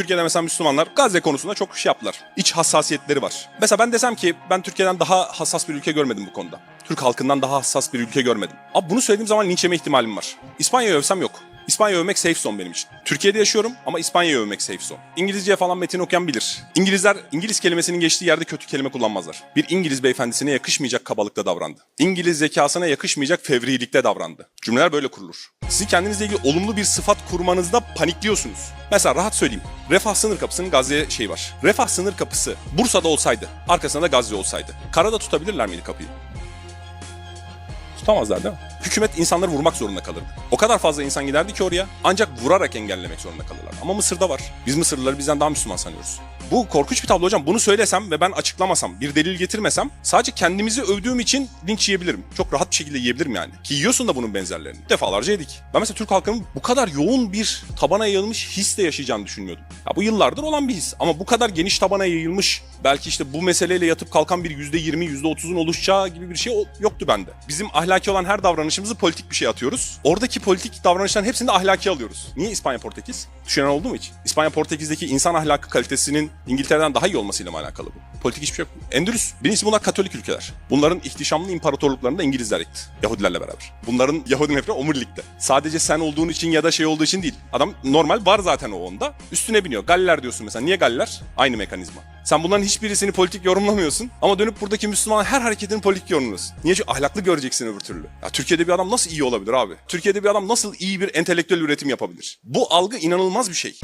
Türkiye'de mesela Müslümanlar Gazze konusunda çok şey yaptılar. İç hassasiyetleri var. Mesela ben desem ki ben Türkiye'den daha hassas bir ülke görmedim bu konuda. Türk halkından daha hassas bir ülke görmedim. Abi bunu söylediğim zaman linç yeme ihtimalim var. İspanya'yı övsem yok. İspanya övmek safe zone benim için. Türkiye'de yaşıyorum ama İspanya'yı övmek safe zone. İngilizce falan metin okuyan bilir. İngilizler İngiliz kelimesinin geçtiği yerde kötü kelime kullanmazlar. Bir İngiliz beyefendisine yakışmayacak kabalıkta davrandı. İngiliz zekasına yakışmayacak fevrilikte davrandı. Cümleler böyle kurulur. Siz kendinizle ilgili olumlu bir sıfat kurmanızda panikliyorsunuz. Mesela rahat söyleyeyim. Refah sınır kapısının Gazze şeyi var. Refah sınır kapısı Bursa'da olsaydı, arkasında da Gazze olsaydı. Karada tutabilirler miydi kapıyı? Tutamazlar değil mi? Hükümet insanları vurmak zorunda kalırdı. O kadar fazla insan giderdi ki oraya ancak vurarak engellemek zorunda kalırlar. Ama Mısır'da var. Biz Mısırlıları bizden daha Müslüman sanıyoruz. Bu korkunç bir tablo hocam. Bunu söylesem ve ben açıklamasam, bir delil getirmesem sadece kendimizi övdüğüm için linç yiyebilirim. Çok rahat bir şekilde yiyebilirim yani. Ki yiyorsun da bunun benzerlerini. Defalarca yedik. Ben mesela Türk halkının bu kadar yoğun bir tabana yayılmış hisle yaşayacağını düşünmüyordum. Ya bu yıllardır olan bir his. Ama bu kadar geniş tabana yayılmış, belki işte bu meseleyle yatıp kalkan bir %20, %30'un oluşacağı gibi bir şey yoktu bende. Bizim ahlaki olan her davranışımızı politik bir şey atıyoruz. Oradaki politik davranışların hepsini de ahlaki alıyoruz. Niye İspanya Portekiz? Düşünen oldu mu hiç? İspanya Portekiz'deki insan ahlakı kalitesinin İngiltere'den daha iyi olmasıyla mı alakalı bu? Politik hiçbir şey yok. Endülüs. Birincisi bunlar Katolik ülkeler. Bunların ihtişamlı imparatorluklarını da İngilizler yıktı. Yahudilerle beraber. Bunların Yahudi nefreti omurilikte. Sadece sen olduğun için ya da şey olduğu için değil. Adam normal var zaten o onda. Üstüne biniyor. Galler diyorsun mesela. Niye Galler? Aynı mekanizma. Sen bunların hiçbirisini politik yorumlamıyorsun ama dönüp buradaki Müslüman her hareketini politik yorumluyorsun. Niye? Çünkü ahlaklı göreceksin öbür türlü. Ya Türkiye'de bir adam nasıl iyi olabilir abi? Türkiye'de bir adam nasıl iyi bir entelektüel üretim yapabilir? Bu algı inanılmaz bir şey.